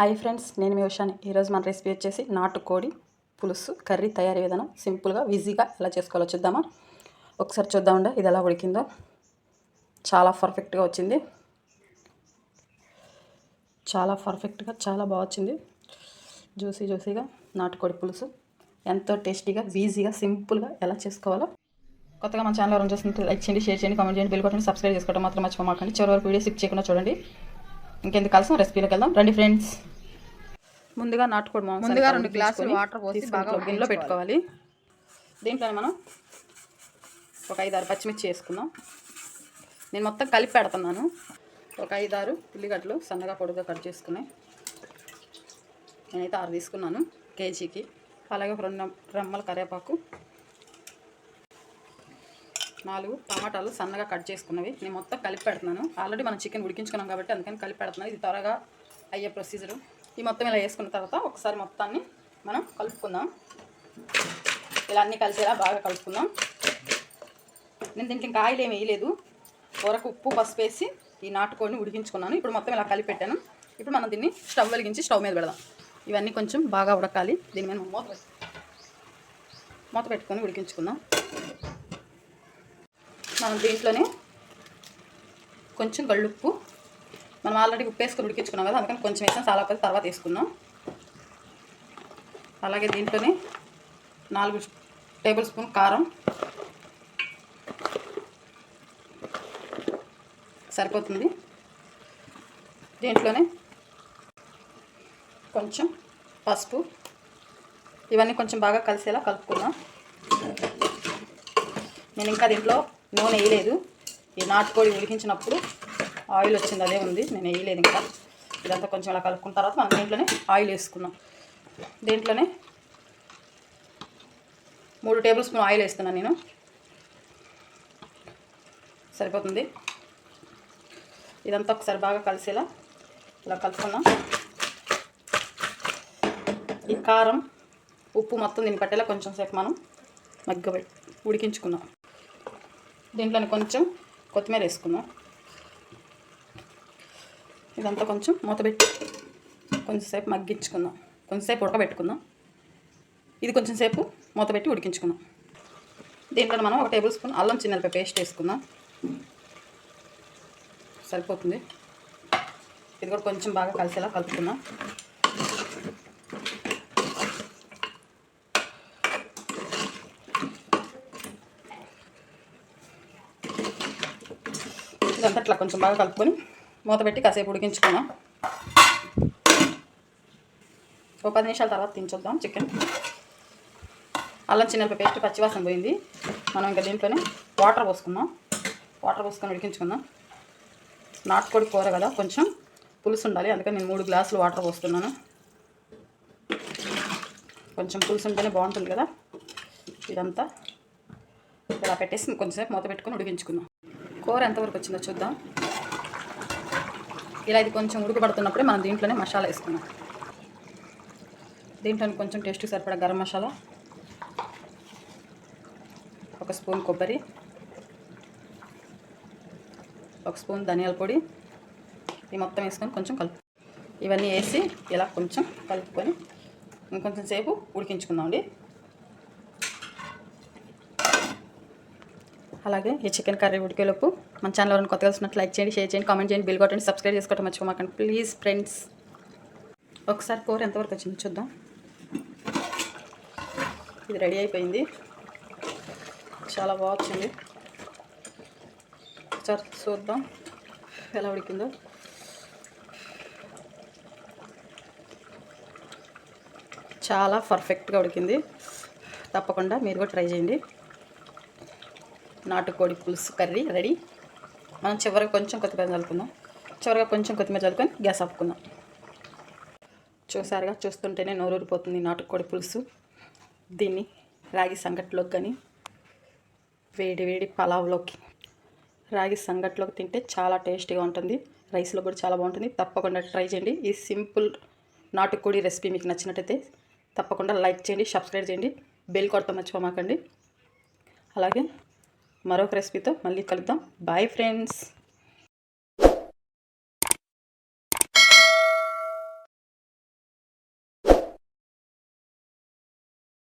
Hi friends నేను మీ ఉషాని. ఈరోజు మన రెసిపీ వచ్చేసి నాటుకోడి పులుసు కర్రీ తయారీ విధానం. సింపుల్గా ఈజీగా ఎలా చేసుకోవాలో చూద్దామా? ఒకసారి చూద్దామండి ఇది ఎలా ఉడికిందో. చాలా పర్ఫెక్ట్గా వచ్చింది. చాలా పర్ఫెక్ట్గా చాలా బాగా వచ్చింది. జ్యూసీ జ్యూసీగా నాటుకోడి పులుసు. ఎంతో టేస్టీగా ఈజీగా సింపుల్గా ఎలా చేసుకోవాలో. కొత్తగా మన ఛానల్ ఎవరైనా చూస్తుంటే లైక్ చేయండి షేర్ చేయండి కామెంట్ చేయండి బిల్ కొట్టండి సబ్స్క్రైబ్ చేసుకోవడం మాత్రం మర్చిపోమాకండి. చివరి వరకు వీడియో సిక్ చేయకుండా చూడండి. ఇంకెందుకు కలిసి రెసిపీలోకి వెళ్దాం. రండి ఫ్రెండ్స్. ముందుగా నాటుకోడి మాంసం ముందుగా రెండు గ్లాసులు వాటర్ పోసి బాగా గిన్నెలో పెట్టుకోవాలి. దీంట్లో మనం ఒక ఐదారు పచ్చిమిర్చి వేసుకుందాం. నేను మొత్తం కలిపి పెడుతున్నాను. ఒక ఐదారు ఉల్లిగడ్డలు సన్నగా పొడుగా కట్ చేసుకున్నాయి నేనైతే ఆరు తీసుకున్నాను కేజీకి. అలాగే ఒక రెండు రెమ్మల కరివేపాకు నాలుగు టమాటాలు సన్నగా కట్ చేసుకున్నవి. నేను మొత్తం కలిపి పెడుతున్నాను. ఆల్రెడీ మనం చికెన్ ఉడికించుకున్నాం కాబట్టి అందుకని కలిపి పెడుతున్నాను ఇది త్వరగా అయ్యే ప్రొసీజరు ఈ మొత్తం ఇలా వేసుకున్న తర్వాత ఒకసారి మొత్తాన్ని మనం కలుపుకుందాం. ఇలా అన్నీ కలిసేలా బాగా కలుపుకుందాం. నేను దీంట్లో ఇంకా ఆయిల్ ఏమి వేయలేదు. కూరకు ఉప్పు పసుపు వేసి ఈ నాటుకోడిని ఉడికించుకున్నాను. ఇప్పుడు మొత్తం ఇలా కలిపి పెట్టాను. ఇప్పుడు మనం దీన్ని స్టవ్ వెలిగించి స్టవ్ మీద పెడదాం. ఇవన్నీ కొంచెం బాగా ఉడకాలి. దీని మీద మూత మూత పెట్టుకొని ఉడికించుకుందాం. మనం దీంట్లోనే కొంచెం గళ్ళుప్పు మనం ఆల్రెడీ ఉప్పు వేసుకొని ఉడికించుకున్నాం కదా అందుకని కొంచెం వేసాం. చాలా పది తర్వాత వేసుకుందాం. అలాగే దీంట్లోనే నాలుగు టేబుల్ స్పూన్ కారం. సరిపోతుంది. దీంట్లోనే కొంచెం పసుపు. ఇవన్నీ కొంచెం బాగా కలిసేలా కలుపుకుందాం. నేను ఇంకా దీంట్లో నూనె వేయలేదు. ఈ నాటుకోడి ఉడికించినప్పుడు ఆయిల్ వచ్చింది అదే ఉంది. నేను వేయలేదు ఇంకా. ఇదంతా కొంచెం ఇలా కలుపుకున్న తర్వాత మనం దీంట్లోనే ఆయిల్ వేసుకుందాం. దీంట్లోనే మూడు టేబుల్ స్పూన్ ఆయిల్ వేస్తున్నాను నేను. సరిపోతుంది. ఇదంతా ఒకసారి బాగా కలిసేలా ఇలా కలుపుకున్నాం ఈ కారం ఉప్పు మొత్తం దీన్ని పట్టేలా కొంచెం సేపు మనం మగ్గ ఉడికించుకున్నాం దీంట్లో కొంచెం కొత్తిమీర వేసుకుందాం. ఇదంతా కొంచెం మూతపెట్టి కొంచెంసేపు మగ్గించుకుందాం. కొంచెంసేపు ఉడకబెట్టుకుందాం. ఇది కొంచెం సేపు మూతపెట్టి ఉడికించుకుందాం. దీంట్లో మనం ఒక టేబుల్ స్పూన్ అల్లం చిన్నపై పేస్ట్ వేసుకుందాం. సరిపోతుంది. ఇది కూడా కొంచెం బాగా కలిసేలా కలుపుకుందాం. ఇదంతా ఇట్లా కొంచెం బాగా కలుపుకొని మూత పెట్టి కాసేపు ఉడికించుకున్నాం. ఒక పది నిమిషాల తర్వాత తించొద్దాం చికెన్. అల్లం చిన్నపి పేస్ట్ పచ్చివాసన పోయింది. మనం ఇంకా దీంట్లోనే వాటర్ పోసుకుందాం. వాటర్ పోసుకొని ఉడికించుకుందాం. నాటుకోడి కూర కదా కొంచెం పులుసు ఉండాలి. అందుకని నేను మూడు గ్లాసులు వాటర్ పోస్తున్నాను. కొంచెం పులుసు ఉంటేనే బాగుంటుంది కదా. ఇదంతా. ఇలా పెట్టేసి కొంచెంసేపు మూత పెట్టుకొని ఉడికించుకుందాం. కూర ఎంతవరకు వచ్చిందో చూద్దాం. ఇలా ఇది కొంచెం ఉడకబడుతున్నప్పుడే మనం దీంట్లోనే మసాలా వేసుకున్నాం దీంట్లో కొంచెం టేస్ట్ సరిపడా గరం మసాలా ఒక స్పూన్ కొబ్బరి ఒక స్పూన్ ధనియాల పొడి ఇది మొత్తం వేసుకొని కొంచెం కలుపు ఇవన్నీ వేసి ఇలా కొంచెం కలుపుకొని ఇంకొంచెం సేపు ఉడికించుకుందామండి. అలాగే ఈ చికెన్ కర్రీ ఉడికేలోపు మన ఛానల్ ఎవరైనా కొత్తగా లైక్ చేయండి షేర్ చేయండి కామెంట్ చేయండి బిల్ కొట్టండి సబ్స్క్రైబ్ చేసుకోవటం మర్చిపోమాకండి ప్లీజ్ ఫ్రెండ్స్ ఒకసారి కూర ఎంతవరకు వచ్చింది చూద్దాం. ఇది రెడీ అయిపోయింది. చాలా బాగా వచ్చింది. ఒకసారి చూద్దాం ఎలా ఉడికిందో. చాలా పర్ఫెక్ట్గా ఉడికింది. తప్పకుండా మీరు కూడా ట్రై చేయండి. నాటుకోడి పులుసు కర్రీ రెడీ. మనం చివరిగా కొంచెం కొత్తిమీర చల్లుకుందాం. చివరిగా కొంచెం కొత్తిమీర చల్లుకొని గ్యాస్ ఆపుకుందాం. చూసారుగా చూస్తుంటేనే నోరూరిపోతుంది నాటుకోడి పులుసు. దీన్ని రాగి సంగట్లోకి కానీ వేడి వేడి పలావ్లోకి. రాగి సంగట్లోకి తింటే చాలా టేస్టీగా ఉంటుంది. రైస్లో కూడా చాలా బాగుంటుంది. తప్పకుండా ట్రై చేయండి. ఈ సింపుల్ నాటుకోడి రెసిపీ మీకు నచ్చినట్టయితే తప్పకుండా లైక్ చేయండి సబ్స్క్రైబ్ చేయండి. బెల్ కొడతాం మర్చిపోమాకండి. అలాగే మరొక రెసిపీతో మళ్ళీ కలుద్దాం. Bye friends